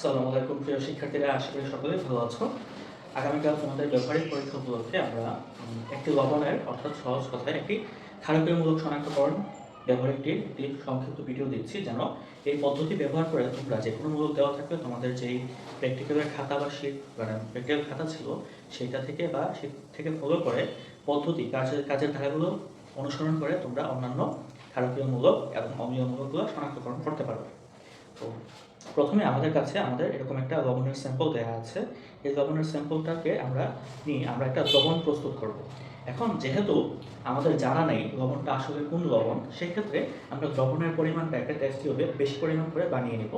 আসসালামু আলাইকুম প্রিয় শিক্ষার্থীরা, আশা করি সকলেই ভালো আছো। আগামীকাল তোমাদের ব্যবহারিক পরীক্ষা উপলক্ষে আমরা একটি লবণের অর্থাৎ সহজ কথায় একটি ক্ষারকীয়মূলক শনাক্তকরণ ব্যবহারিকটির একটি সংক্ষিপ্ত ভিডিও দিচ্ছি যেন এই পদ্ধতি ব্যবহার করে তোমরা যে কোনো মূলক দেওয়া থাকলে তোমাদের যেই প্র্যাকটিক্যালের খাতা বা শীট মানে প্র্যাকটিক্যাল খাতা ছিল সেটা থেকে বা সেটা থেকে ফলো করে পদ্ধতি, কাজের কাজের ধারাগুলো অনুসরণ করে তোমরা অন্যান্য ক্ষারকীয়মূলক এবং অম্লীয়মূলকগুলো শনাক্তকরণ করতে পারবে। তো প্রথমে আমাদের কাছে আমাদের এরকম একটা লবণের স্যাম্পল দেওয়া আছে। এই লবণের স্যাম্পলটাকে আমরা নিয়ে আমরা একটা লবণ প্রস্তুত করব। এখন যেহেতু আমাদের জানা নেই লবণটা আসলে কোন লবণ সেই ক্ষেত্রে আমরা লবণের পরিমাণটা একটা টেস্টি হবে, বেশি পরিমাণ করে বানিয়ে নেব।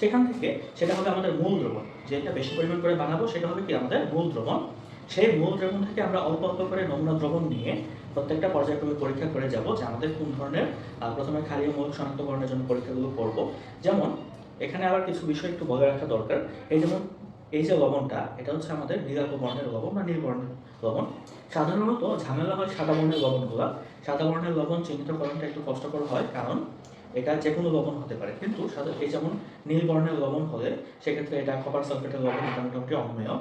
সেখান থেকে সেটা হবে আমাদের মূল দ্রবণ। যেটা বেশি পরিমাণ করে বানাবো, সেটা হবে কি আমাদের মূল দ্রবণ। সেই মূল দ্রবণ থেকে আমরা অল্প অল্প করে নমুনা দ্রবণ নিয়ে প্রত্যেকটা পর্যায়ক্রমে পরীক্ষা করে যাব যে আমাদের কোন ধরনের প্রথমে ক্ষারীয় মূল শনাক্তকরণের জন্য পরীক্ষাগুলো করব। যেমন এখানে আবার কিছু বিষয় একটু বজায় রাখা দরকার। এই যেমন, এই যে লবণটা, এটা হচ্ছে আমাদের নীলাভ বর্ণের লবণ বা নীল বর্ণের লবণ। সাধারণত ঝামেলা হয় সাদা বর্ণের লবণগুলা। সাদা বর্ণের লবণ চিহ্নিতকরণটা একটু কষ্টকর হয়, কারণ এটা যে কোনো লবণ হতে পারে। কিন্তু এই যেমন নীল বর্ণের লবণ হলে, সেক্ষেত্রে এটা কপার সালফেটের লবণ মোটামুটি অমেয়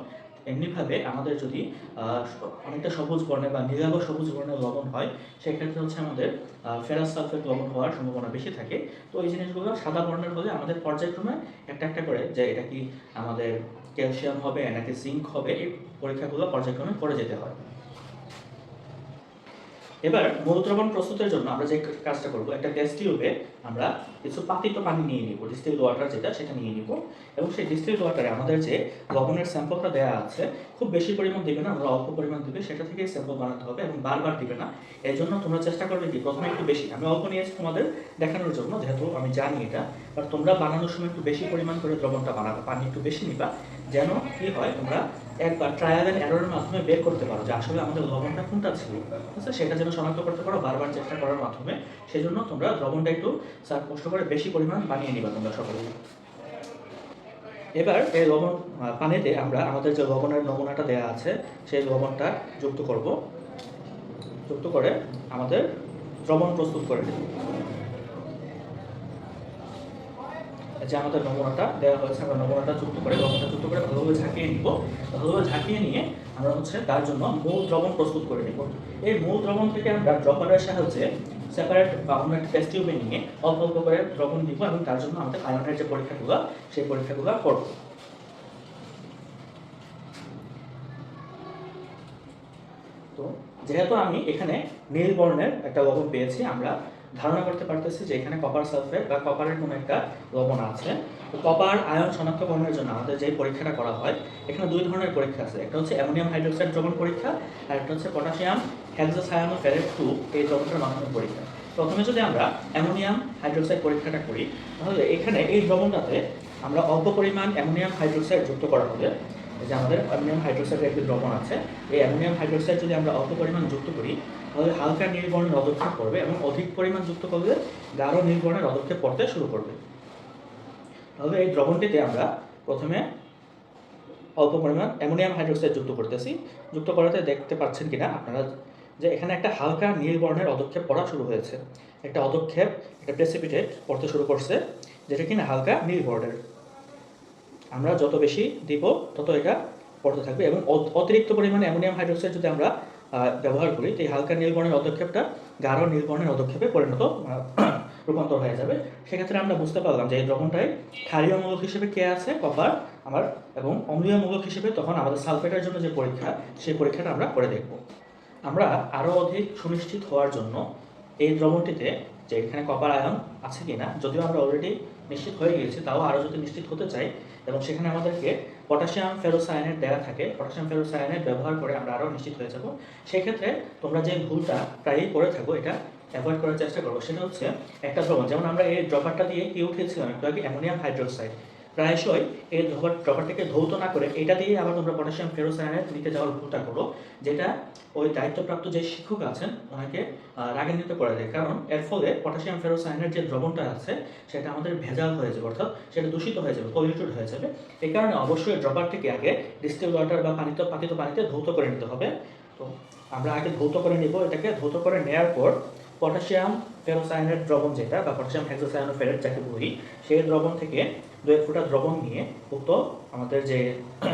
এমনিভাবে আমাদের যদি অনেকটা সবুজ বর্ণে বা নীলাভ সবুজ বর্ণের লবণ হয়, সেক্ষেত্রে হচ্ছে আমাদের ফেরাস সালফেট লবণ হওয়ার সম্ভাবনা বেশি থাকে। তো এই জিনিসগুলো সাদা বর্ণের হলে আমাদের পর্যায়ক্রমে একটা একটা করে, যে এটা কি আমাদের ক্যালসিয়াম হবে নাকি জিঙ্ক হবে, এই পরীক্ষাগুলো পর্যায়ক্রমে করে যেতে হয়। এবার মূল দ্রবণ প্রস্তুতের জন্য আমরা যে কাজটা করব, একটা গ্যাস টিউবে আমরা কিছু পাতিত পানি নিয়ে নিব ডিস্টিল ওয়াটার যেটা, সেটা নিয়ে নিব। এবং সেই ডিস্টিল ওয়াটারে আমাদের যে লবণের স্যাম্পলটা দেওয়া আছে, খুব বেশি পরিমাণ দিবে না, আমরা অল্প পরিমাণ দিবে, সেটা থেকে স্যাম্পল বানাতে হবে এবং বারবার দিবে না। এই জন্য তোমরা চেষ্টা করবে কি, প্রথমে একটু বেশি, আমি অল্প নিয়েছি তোমাদের দেখানোর জন্য, যেহেতু আমি জানি এটা বাট তোমরা বানানোর সময় একটু বেশি পরিমাণ করে দ্রবণটা বানাবে, পানি একটু বেশি নিবা, যেন কি হয়, তোমরা একবার ট্রায়াল অ্যান্ড এররের মাধ্যমে বের করতে পারো যে আসলে আমাদের লবণটা কোনটা ছিল। ঠিক আছে সেটা যেন শনাক্ত করতে পারো, বারবার চেষ্টা করার মাধ্যমে। সেজন্য তোমরা দ্রবণটা একটু, স্যার, কষ্ট করে বেশি পরিমাণ বানিয়ে নিবা তোমরা সকলে। এবার এই লবণ পানিতে আমরা আমাদের যে লবণের নমুনাটা দেওয়া আছে, সেই লবণটা যুক্ত করব। যুক্ত করে আমাদের দ্রবণ প্রস্তুত করে নেব। যে আমাদের নমুনাটা দেওয়া হয়েছে, আমরা নমুনাটা যুক্ত করে লবণটা যুক্ত করে ভালোভাবে ঝাঁকিয়ে নিব। ভালোভাবে ঝাঁকিয়ে নিয়ে আমরা হচ্ছে তার জন্য মূল দ্রবণ প্রস্তুত করে নিব। এই মূল দ্রবণ থেকে আমরা ড্রপারের সাহায্যে সেপারেট বা অন্য একটা টেস্ট টিউবে নিয়ে অল্প অল্প করে দ্রবণ দিব এবং তার জন্য আমাদের আয়নের যে পরীক্ষাগুলো, সেই পরীক্ষাগুলো করব। তো যেহেতু আমি এখানে নীল বর্ণের একটা লবণ পেয়েছি, আমরা ধারণা করতে পারতেছি যে এখানে কপার সালফেট বা কপারের কোনো একটা লবণ আছে। তো কপার আয়ন শনাক্তকরণের জন্য আমাদের যে পরীক্ষাটা করা হয়, এখানে দুই ধরনের পরীক্ষা আছে। একটা হচ্ছে অ্যামোনিয়াম হাইড্রোক্সাইড দ্রবণ পরীক্ষা আর একটা হচ্ছে পটাশিয়াম হ্যাক্সোসায়ানোফেরেট টু এই দ্রবণটার মাধ্যমে পরীক্ষা। প্রথমে যদি আমরা অ্যামোনিয়াম হাইড্রোক্সাইড পরীক্ষাটা করি, তাহলে এখানে এই দ্রবণটাতে আমরা অল্প পরিমাণ অ্যামোনিয়াম হাইড্রোক্সাইড যুক্ত করা হবে। যে আমাদের অ্যামোনিয়াম হাইড্রোক্সাইডের একটি দ্রবণ আছে, এই অ্যামোনিয়াম হাইড্রোক্সাইড যদি আমরা অল্প পরিমাণ যুক্ত করি, তাহলে হালকা নীল বর্ণের পদক্ষেপ করবে এবং অধিক পরিমাণ যুক্ত করলে গাঢ় নীল বর্ণের পদক্ষেপ পড়তে শুরু করবে। তাহলে এই দ্রবণটিতে আমরা প্রথমে অল্প পরিমাণ অ্যামোনিয়াম হাইড্রোক্সাইড যুক্ত করতেছি। যুক্ত করাতে দেখতে পাচ্ছেন কিনা আপনারা যে এখানে একটা হালকা নীল বর্ণের অদক্ষেপ পড়া শুরু হয়েছে। একটা অদক্ষেপ একটা প্রেসিপিটেট পড়তে শুরু করছে, যেটা কিনা হালকা নীল বর্ণের আমরা যত বেশি দিব, তত এটা পড়তে থাকবে এবং অত- অতিরিক্ত পরিমাণে অ্যামোনিয়াম হাইড্রোক্সাইড যদি আমরা ব্যবহার করি, তো এই হালকা নীলবর্ণের অদক্ষেপটা গাঢ় নীলবর্ণের অদক্ষেপে পরিণত রূপান্তর হয়ে যাবে। সেক্ষেত্রে আমরা বুঝতে পারলাম যে এই দ্রবণটায় ক্ষারীয় মূলক হিসেবে কে আছে? কপার, আমার এবং অম্লীয় মূলক হিসেবে তখন আমাদের সালফেটের জন্য যে পরীক্ষা, সেই পরীক্ষাটা আমরা করে দেখব। আমরা আরও অধিক সুনিশ্চিত হওয়ার জন্য এই দ্রবণটিতে যে এখানে কপার আয়ন আছে কিনা, যদিও আমরা অলরেডি নিশ্চিত হয়ে গিয়েছে, তাও আরও যদি নিশ্চিত হতে চাই, এবং সেখানে আমাদেরকে পটাশিয়াম ফেরোসায়নের দেওয়া থাকে পটাশিয়াম ফেরোসায়নের ব্যবহার করে আমরা আরও নিশ্চিত হয়ে যাব। সেক্ষেত্রে তোমরা যে ভুলটা প্রায়ই করে থাকো, এটা অ্যাভয়েড করার চেষ্টা করব সেটা হচ্ছে একটা দ্রবণ, যেমন আমরা এই ড্রপারটা দিয়ে কি উঠিয়েছিলাম একটু আগে, অ্যামোনিয়াম হাইড্রোক্সাইড প্রায়শই এই ড্রপার ড্রপারটাকে ধৌত না করে এটা দিয়ে আবার তোমরা পটাশিয়াম ফেরোসায়ানেট নিতে যাওয়ার ভুলটা করো, যেটা ওই দায়িত্বপ্রাপ্ত যে শিক্ষক আছেন, ওনাকে রাগান্বিত করে দেয়। কারণ এর ফলে পটাশিয়াম ফেরোসায়ানের যে দ্রবণটা আছে, সেটা আমাদের ভেজাল হয়ে যাবে, অর্থাৎ সেটা দূষিত হয়ে যাবে পলিউটেড হয়ে যাবে। এই কারণে অবশ্যই ড্রপারটিকে আগে ডিস্টিল ওয়াটার বা পানিতে পাতিত পানিতে ধৌত করে নিতে হবে। তো আমরা আগে ধৌত করে নিব, এটাকে ধৌত করে নেওয়ার পর পটাশিয়াম ফেরোসায়ানের দ্রবণ যেটা, বা পটাশিয়াম হেক্সোসায়ানোফেরেট যাকে বলি, সেই দ্রবণ থেকে দু এক ফোঁটা দ্রবণ নিয়ে উক্ত আমাদের যে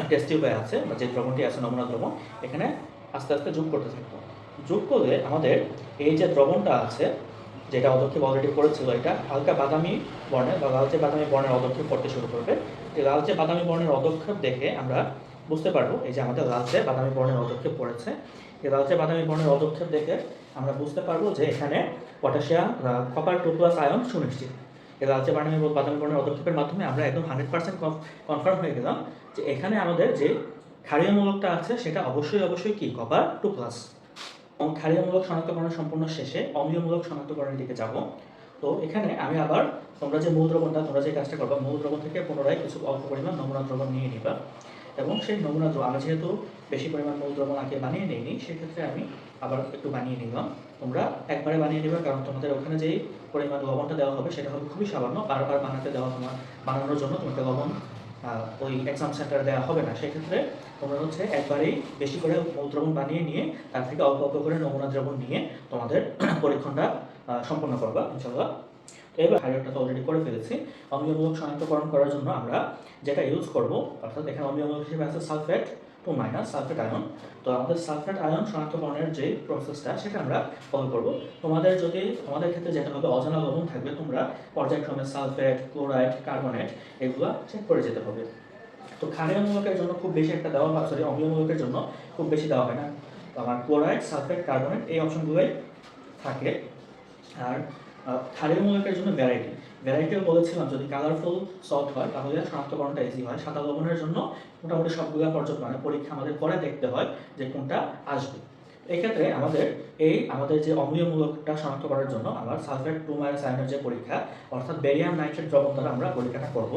টেস্ট টিউবে আছে বা যে দ্রবণটি আছে, নমুনা দ্রবণ, এখানে আস্তে আস্তে যোগ করতে থাকব। যোগ করলে আমাদের এই যে দ্রবণটা আছে, যেটা অদক্ষেপ অলরেডি করেছিল, এটা হালকা বাদামি বর্ণের বা লালচে বাদামি বর্ণের অদক্ষেপ করতে শুরু করবে। এই লালচে বাদামি বর্ণের অদক্ষেপ দেখে আমরা বুঝতে পারব, এই যে আমাদের লালচে বাদামি বর্ণের অদক্ষেপ পড়েছে। এই লালচে বাদামি বর্ণের অদক্ষেপ দেখে আমরা বুঝতে পারব যে এখানে potassium copper two plus ion সুনিশ্চিত। লালচে বাদামি বাদামি বর্ণের অদক্ষেপের মাধ্যমে আমরা একদম হান্ড্রেড পার্সেন্ট কনফার্ম হয়ে গেলাম যে এখানে আমাদের যে ক্ষারীয় মূলকটা আছে সেটা অবশ্যই অবশ্যই কি? কপার টু প্লাস এবং ক্ষারীয়মূলক শনাক্তকরণ সম্পূর্ণ শেষে অম্লীয়মূলক শনাক্তকরণের দিকে যাব। তো এখানে আমি আবার তোমরা যে মূল দ্রবণটা, তোমরা যে কাজটা করবা, মূল দ্রবণ থেকে পুনরায় কিছু অল্প পরিমাণ নমুনা দ্রবণ নিয়ে নিবা। এবং সেই নমুনা দ্রবণ আমি যেহেতু বেশি পরিমাণ মূল দ্রবণ আগে বানিয়ে নিইনি, সেক্ষেত্রে আমি আবার একটু বানিয়ে নিলাম। তোমরা একবারে বানিয়ে নিবে, কারণ তোমাদের ওখানে যেই পরিমাণ লবণটা দেওয়া হবে, সেটা হবে খুবই সামান্য। বারবার বানাতে দেওয়া, তোমার বানানোর জন্য তোমাকে লবণ ওই এক্সাম সেন্টারে দেওয়া হবে না। সেক্ষেত্রে তোমরা হচ্ছে একবারেই বেশি করে দ্রবণ বানিয়ে নিয়ে, তার থেকে অল্প অল্প করে নমুনা দ্রবণ নিয়ে তোমাদের পরীক্ষণটা সম্পন্ন করবা ইনশাল্লাহ তো এবার হাইড্রোটটা তো অলরেডি করে ফেলেছি। অম্লীয়মূলক শনাক্তকরণ করার জন্য আমরা যেটা ইউজ করব, অর্থাৎ এখানে অম্লীয়মূলক হিসেবে আছে sulphate two minus sulphate ion তো আমাদের সালফেট আয়ন শনাক্তকরণের যে প্রসেসটা সেটা আমরা ফলো করব। তোমাদের যদি, তোমাদের ক্ষেত্রে যেটা হবে, অজানা লবণ থাকবে, তোমরা পর্যায়ক্রমে সালফেট ক্লোরাইড কার্বনেট এগুলো চেক করে যেতে হবে। তো ক্ষারীয় মূলকের জন্য খুব বেশি একটা দেওয়া হয় সরি অম্লীয় মূলকের জন্য খুব বেশি দেওয়া হয় না। আমার ক্লোরাইড সালফেট কার্বনেট এই অপশনগুলোই থাকে। আর ক্ষারীয় মূলকের জন্য ভ্যারাইটি ভ্যারাইটিও বলেছিলাম, যদি কালারফুল সল্ট হয়, তাহলে শনাক্তকরণটা ইজি হয়। সাদা লবণের জন্য মোটামুটি সবগুলো পর্যন্ত মানে পরীক্ষা আমাদের পরে দেখতে হয় যে কোনটা আসবে। এক্ষেত্রে আমাদের এই আমাদের যে অম্লীয় মূলকটা শনাক্ত করার জন্য আমার সালফেট টু মাইনাস আয়নের যে পরীক্ষা, অর্থাৎ বেরিয়াম নাইট্রেট দ্রবণ দ্বারা আমরা পরীক্ষাটা করব।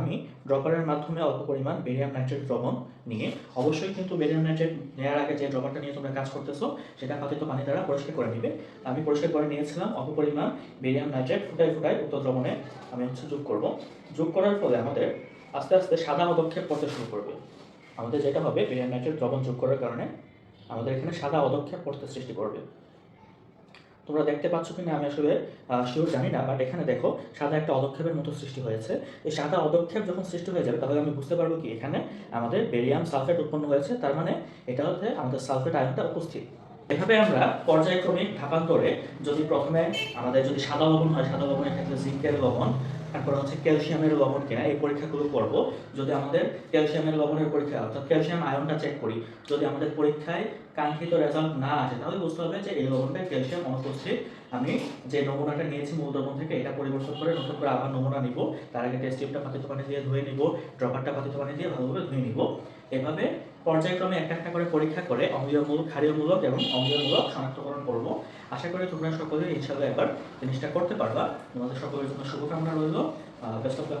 আমি ড্রপারের মাধ্যমে অল্প পরিমাণ বেরিয়াম নাইট্রেট দ্রবণ নিয়ে, অবশ্যই কিন্তু বেরিয়াম নাইট্রেট নেওয়ার আগে যে ড্রপারটা নিয়ে তোমরা কাজ করতেছো, সেটা পাতিত পানি দ্বারা পরিষ্কার করে নিবে। আমি পরিষ্কার করে নিয়েছিলাম অল্প পরিমাণ বেরিয়াম নাইট্রেট ফুটাই ফুটাই উক্ত দ্রবণে আমি হচ্ছে যোগ করব। যোগ করার ফলে আমাদের আস্তে আস্তে সাদা পদক্ষেপ করতে শুরু করবে। আমাদের যেটা হবে, বেরিয়াম নাইট্রেট দ্রবণ যোগ করার কারণে আমাদের এখানে সাদা অদক্ষেপ পড়তে সৃষ্টি করবে। তোমরা দেখতে পাচ্ছ কিনা আমি আসলে শিওর জানি না বাট এখানে দেখো, সাদা একটা অদক্ষেপের মতো সৃষ্টি হয়েছে। এই সাদা অদক্ষেপ যখন সৃষ্টি হয়ে যাবে, তাহলে আমি বুঝতে পারব কি, এখানে আমাদের বেরিয়াম সালফেট উৎপন্ন হয়েছে, তার মানে এটা হচ্ছে আমাদের সালফেট আয়নটা উপস্থিত। এভাবে আমরা পর্যায়ক্রমিক ঢাকান্তরে যদি প্রথমে আমাদের যদি সাদা লবণ হয়, সাদা লবণের ক্ষেত্রে জিঙ্কের লবণ তারপর হচ্ছে ক্যালসিয়ামের লবণ কিনা এই পরীক্ষাগুলো করব। যদি আমাদের ক্যালসিয়ামের লবণের পরীক্ষা, অর্থাৎ ক্যালসিয়াম আয়নটা চেক করি, যদি আমাদের পরীক্ষায় কাঙ্ক্ষিত রেজাল্ট না আসে, তাহলে বুঝতে হবে যে এই লবণটা ক্যালসিয়াম অনুপস্থিত আমি যে নমুনাটা নিয়েছি মূল দ্রবণ থেকে, এটা পরিবর্তন করে নতুন করে আবার নমুনা নিব। তার আগে টেস্ট টিউবটা পাতিত পানি দিয়ে ধুয়ে নিব ড্রপারটা পাতিত পানি দিয়ে ভালোভাবে ধুয়ে নিব। এভাবে পর্যায়ক্রমে একটা একটা করে পরীক্ষা করে অম্লীয়মূলক, ক্ষারীয়মূলক এবং অম্লীয়মূলক শনাক্তকরণ করব। আশা করি তোমরা সকলে ইনশাল্লাহ এবার জিনিসটা করতে পারবা। তোমাদের সকলের জন্য শুভকামনা রইল। Best of luck